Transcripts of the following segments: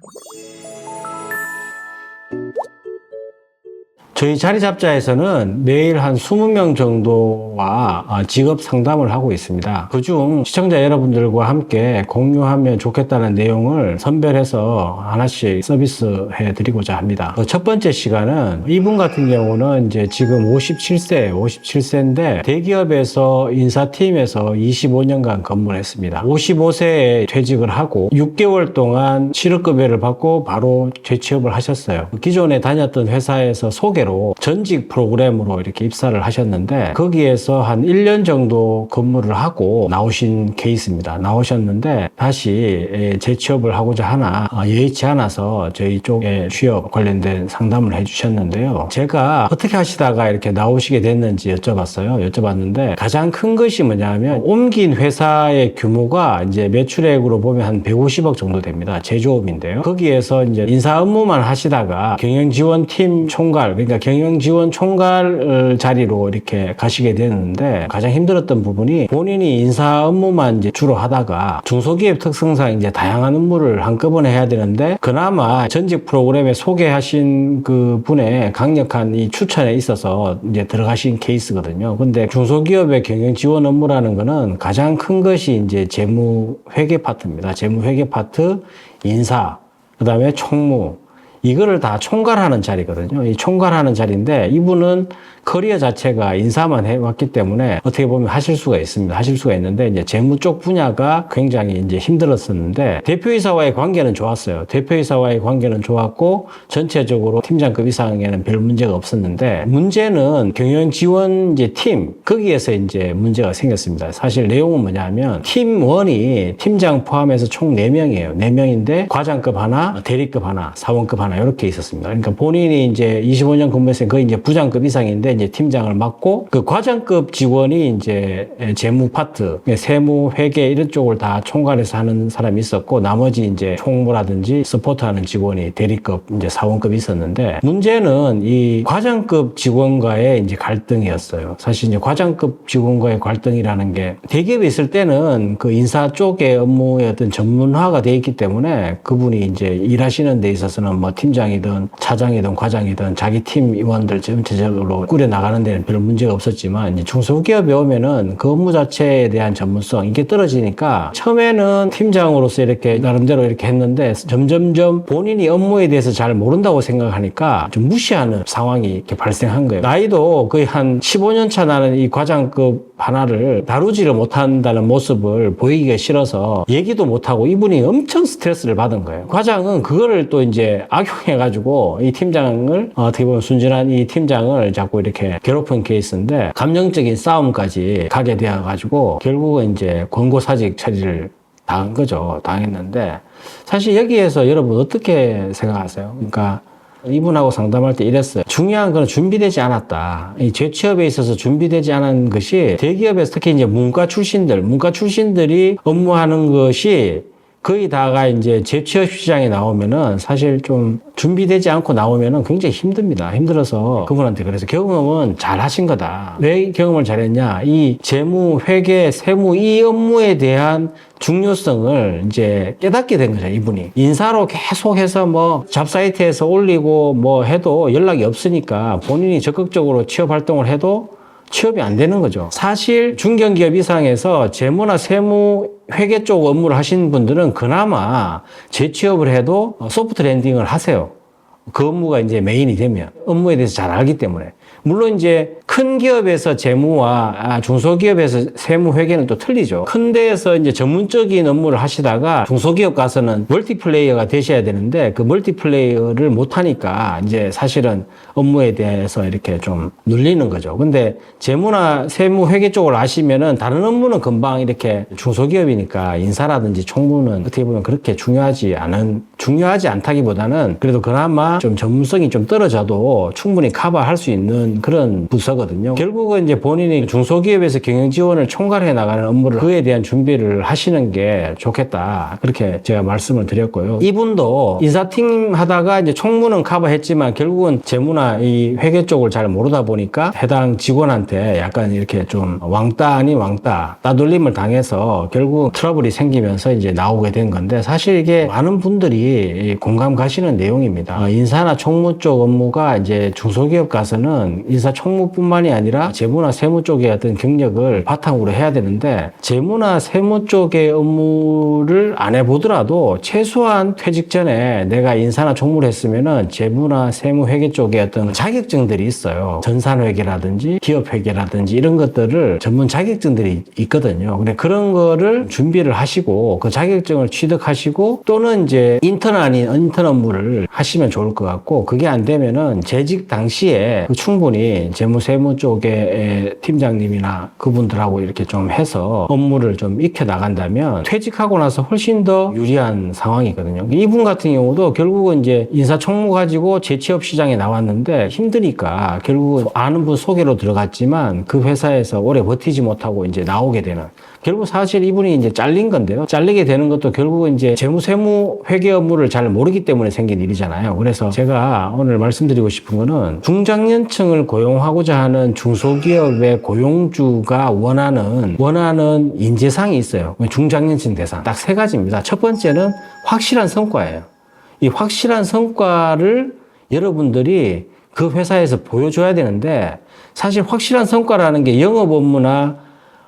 う。 저희 자리 잡자에서는 매일 한 20명 정도와 아, 직업 상담을 하고 있습니다. 그중 시청자 여러분들과 함께 공유하면 좋겠다는 내용을 선별해서 하나씩 서비스해 드리고자 합니다. 그첫 번째 시간은 이분 같은 경우는 이제 지금 57세, 57세인데 대기업에서 인사팀에서 25년간 근무를 했습니다. 55세에 퇴직을 하고 6개월 동안 실업급여를 받고 바로 재취업을 하셨어요. 기존에 다녔던 회사에서 소개로 전직 프로그램으로 이렇게 입사를 하셨는데 거기에서 한 1년 정도 근무를 하고 나오신 케이스입니다. 나오셨는데 다시 예, 재취업을 하고자 하나 어, 여의치 않아서 저희 쪽에 취업 관련된 상담을 해주셨는데요. 제가 어떻게 하시다가 이렇게 나오시게 됐는지 여쭤봤어요. 여쭤봤는데 가장 큰 것이 뭐냐면 옮긴 회사의 규모가 이제 매출액으로 보면 한 150억 정도 됩니다. 제조업인데요. 거기에서 이제 인사 업무만 하시다가 경영지원팀 총괄, 그러니까 경영지원 총괄 자리로 이렇게 가시게 되는데 가장 힘들었던 부분이 본인이 인사 업무만 이제 주로 하다가 중소기업 특성상 이제 다양한 업무를 한꺼번에 해야 되는데 그나마 전직 프로그램에 소개하신 그 분의 강력한 이 추천에 있어서 이제 들어가신 케이스거든요. 근데 중소기업의 경영 지원 업무라는 거는 가장 큰 것이 이제 재무 회계 파트입니다. 재무 회계 파트, 인사, 그 다음에 총무 이거를 다 총괄하는 자리거든요. 이 총괄하는 자리인데 이분은 커리어 자체가 인사만 해왔기 때문에 어떻게 보면 하실 수가 있습니다. 하실 수가 있는데 이제 재무 쪽 분야가 굉장히 이제 힘들었었는데 대표이사와의 관계는 좋았어요. 대표이사와의 관계는 좋았고 전체적으로 팀장급 이상에는 별 문제가 없었는데 문제는 경영 지원 이제 팀 거기에서 이제 문제가 생겼습니다. 사실 내용은 뭐냐면 팀원이 팀장 포함해서 총 4명이에요. 4명인데 과장급 하나, 대리급 하나, 사원급 하나 이렇게 있었습니다. 그러니까 본인이 이제 25년 근무했으니 거의 이제 부장급 이상인데 이제 팀장을 맡고 그 과장급 직원이 이제 재무 파트, 세무, 회계 이런 쪽을 다 총괄해서 하는 사람이 있었고 나머지 이제 총무라든지 서포트하는 직원이 대리급 이제 사원급이 있었는데 문제는 이 과장급 직원과의 이제 갈등이었어요. 사실 이제 과장급 직원과의 갈등이라는 게 대기업에 있을 때는 그 인사 쪽의 업무의 어떤 전문화가 돼 있기 때문에 그분이 이제 일하시는 데 있어서는 뭐 팀장이든 차장이든 과장이든 자기 팀 임원들 전체적으로 꾸려 나가는 데는 별 문제가 없었지만 이제 중소기업에 오면은 그 업무 자체에 대한 전문성 이게 떨어지니까 처음에는 팀장으로서 이렇게 나름대로 이렇게 했는데 점점점 본인이 업무에 대해서 잘 모른다고 생각하니까 좀 무시하는 상황이 이렇게 발생한 거예요. 나이도 거의 한 15년 차 나는 이 과장급 하나를 다루지를 못한다는 모습을 보이기가 싫어서 얘기도 못하고 이분이 엄청 스트레스를 받은 거예요. 과장은 그거를 또 이제 악 용해가지고 이 팀장을 어, 어떻게 보면 순진한 이 팀장을 자꾸 이렇게 괴롭힌 케이스인데 감정적인 싸움까지 가게 되어가지고 결국은 이제 권고사직 처리를 당한 거죠. 당했는데 사실 여기에서 여러분 어떻게 생각하세요? 그러니까 이분하고 상담할 때 이랬어요. 중요한 건 준비되지 않았다. 이 재취업에 있어서 준비되지 않은 것이 대기업에서 특히 이제 문과 출신들, 문과 출신들이 업무하는 것이 거의 다가 이제 재취업 시장에 나오면은 사실 좀 준비되지 않고 나오면은 굉장히 힘듭니다. 힘들어서 그분한테 그래서 경험은 잘 하신 거다. 왜 경험을 잘했냐? 이 재무, 회계, 세무 이 업무에 대한 중요성을 이제 깨닫게 된 거죠, 이분이. 인사로 계속해서 뭐 잡사이트에서 올리고 뭐 해도 연락이 없으니까 본인이 적극적으로 취업 활동을 해도 취업이 안 되는 거죠. 사실 중견기업 이상에서 재무나 세무 회계 쪽 업무를 하시는 분들은 그나마 재취업을 해도 소프트 랜딩을 하세요. 그 업무가 이제 메인이 되면 업무에 대해서 잘 알기 때문에 물론 이제 큰 기업에서 재무와 아, 중소기업에서 세무 회계는 또 틀리죠. 큰 데에서 이제 전문적인 업무를 하시다가 중소기업 가서는 멀티플레이어가 되셔야 되는데 그 멀티플레이어를 못 하니까 이제 사실은 업무에 대해서 이렇게 좀 눌리는 거죠. 근데 재무나 세무 회계 쪽을 아시면은 다른 업무는 금방 이렇게 중소기업이니까 인사라든지 총무는 어떻게 보면 그렇게 중요하지 않은 중요하지 않다기보다는 그래도 그나마 좀 전문성이 좀 떨어져도 충분히 커버할 수 있는 그런 부서거든요. 결국은 이제 본인이 중소기업에서 경영 지원을 총괄해 나가는 업무를 그에 대한 준비를 하시는 게 좋겠다. 그렇게 제가 말씀을 드렸고요. 이분도 인사팀 하다가 이제 총무는 커버했지만 결국은 재무나 이 회계 쪽을 잘 모르다 보니까 해당 직원한테 약간 이렇게 좀 왕따 아닌 왕따 따돌림을 당해서 결국 트러블이 생기면서 이제 나오게 된 건데 사실 이게 많은 분들이 공감 가시는 내용입니다. 어, 인사나 총무 쪽 업무가 이제 중소기업 가서는 인사 총무뿐만이 아니라 재무나 세무 쪽의 어떤 경력을 바탕으로 해야 되는데 재무나 세무 쪽의 업무를 안 해보더라도 최소한 퇴직 전에 내가 인사나 총무를 했으면은 재무나 세무 회계 쪽에 어떤 자격증들이 있어요. 전산 회계라든지 기업 회계라든지 이런 것들을 전문 자격증들이 있거든요. 근데 그런 거를 준비를 하시고 그 자격증을 취득하시고 또는 이제 인턴 아닌 인턴 업무를 하시면 좋을 것 같고 그게 안 되면은 재직 당시에 그 충분히 재무 세무 쪽의 팀장님이나 그분들하고 이렇게 좀 해서 업무를 좀 익혀 나간다면 퇴직하고 나서 훨씬 더 유리한 상황이거든요. 이분 같은 경우도 결국은 이제 인사총무 가지고 재취업 시장에 나왔는데 힘드니까 결국은 아는 분 소개로 들어갔지만 그 회사에서 오래 버티지 못하고 이제 나오게 되는 결국 사실 이분이 이제 잘린 건데요. 잘리게 되는 것도 결국은 이제 재무 세무 회계 업무를 잘 모르기 때문에 생긴 일이잖아요. 그래서 제가 오늘 말씀드리고 싶은 거는 중장년층을 고용하고자 하는 중소기업의 고용주가 원하는 원하는 인재상이 있어요. 중장년층 대상 딱 세 가지입니다. 첫 번째는 확실한 성과예요. 이 확실한 성과를 여러분들이 그 회사에서 보여줘야 되는데 사실 확실한 성과라는 게 영업 업무나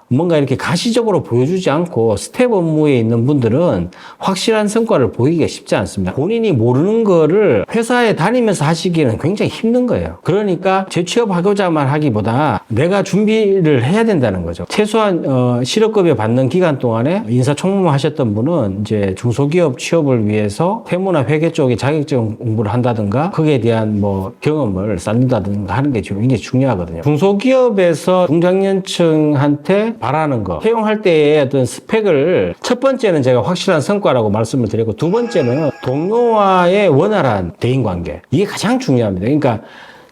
뭔가 이렇게 가시적으로 보여주지 않고 스텝 업무에 있는 분들은 확실한 성과를 보이기가 쉽지 않습니다. 본인이 모르는 거를 회사에 다니면서 하시기는 굉장히 힘든 거예요. 그러니까 재취업 하고자만 하기보다 내가 준비를 해야 된다는 거죠. 최소한 어, 실업급여 받는 기간 동안에 인사총무 하셨던 분은 이제 중소기업 취업을 위해서 세무나 회계 쪽에 자격증 공부를 한다든가 거기에 대한 뭐 경험을 쌓는다든가 하는 게 굉장히 중요하거든요. 중소기업에서 중장년층한테 바라는 거 채용할 때의 어떤 스펙을 첫 번째는 제가 확실한 성과라고 말씀을 드렸고 두 번째는 동료와의 원활한 대인관계 이게 가장 중요합니다. 그러니까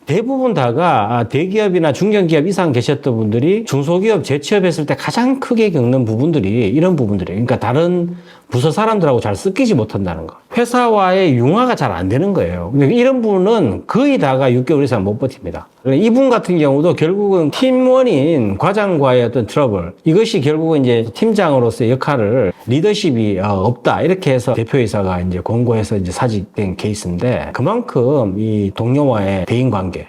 대부분 다가 아, 대기업이나 중견기업 이상 계셨던 분들이 중소기업 재취업했을 때 가장 크게 겪는 부분들이 이런 부분들이에요. 그러니까 다른 부서 사람들하고 잘 섞이지 못한다는 거. 회사와의 융화가 잘 안 되는 거예요. 이런 분은 거의 다가 6개월 이상 못 버팁니다. 그러니까 이분 같은 경우도 결국은 팀원인 과장과의 어떤 트러블 이것이 결국은 이제 팀장으로서의 역할을 리더십이 어, 없다 이렇게 해서 대표이사가 이제 권고해서 이제 사직된 케이스인데 그만큼 이 동료와의 대인 관계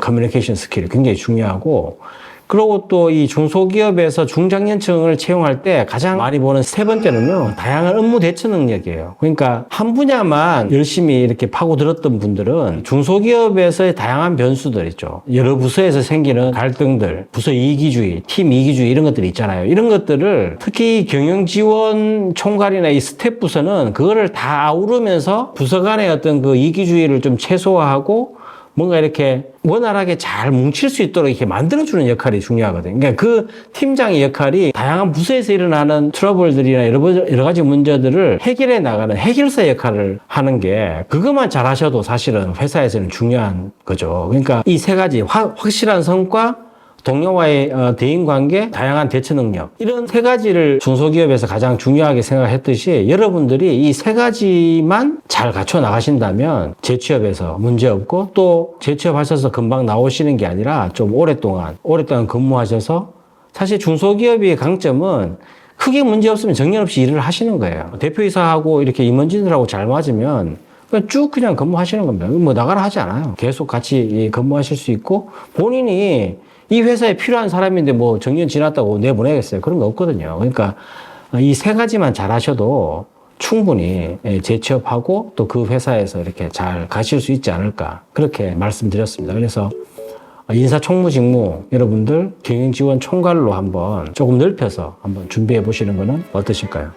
커뮤니케이션 스킬이 굉장히 중요하고 그리고 또 이 중소기업에서 중장년층을 채용할 때 가장 많이 보는 세 번째는요, 다양한 업무 대처 능력이에요. 그러니까 한 분야만 열심히 이렇게 파고들었던 분들은 중소기업에서의 다양한 변수들 있죠. 여러 부서에서 생기는 갈등들, 부서 이기주의, 팀 이기주의 이런 것들이 있잖아요. 이런 것들을 특히 경영지원 총괄이나 이 스텝 부서는 그거를 다 아우르면서 부서 간의 어떤 그 이기주의를 좀 최소화하고 뭔가 이렇게 원활하게 잘 뭉칠 수 있도록 이렇게 만들어주는 역할이 중요하거든요. 그러니까 그 팀장의 역할이 다양한 부서에서 일어나는 트러블들이나 여러, 가지 문제들을 해결해 나가는 해결사 역할을 하는 게 그것만 잘 하셔도 사실은 회사에서는 중요한 거죠. 그러니까 이 세 가지 확, 확실한 성과, 동료와의 어, 대인 관계, 다양한 대처 능력 이런 세 가지를 중소기업에서 가장 중요하게 생각했듯이 여러분들이 이 세 가지만 잘 갖춰 나가신다면 재취업에서 문제 없고 또 재취업하셔서 금방 나오시는 게 아니라 좀 오랫동안 오랫동안 근무하셔서 사실 중소기업의 강점은 크게 문제 없으면 정년 없이 일을 하시는 거예요. 대표이사하고 이렇게 임원진들하고 잘 맞으면 그냥 쭉 그냥 근무하시는 겁니다. 뭐 나가라 하지 않아요. 계속 같이 근무하실 수 있고 본인이 이 회사에 필요한 사람인데 뭐 정년 지났다고 내보내겠어요. 그런 거 없거든요. 그러니까 이 세 가지만 잘 하셔도 충분히 예, 재취업하고 또 그 회사에서 이렇게 잘 가실 수 있지 않을까. 그렇게 말씀드렸습니다. 그래서 인사총무 직무 여러분들 경영지원 총괄로 한번 조금 넓혀서 한번 준비해 보시는 거는 어떠실까요?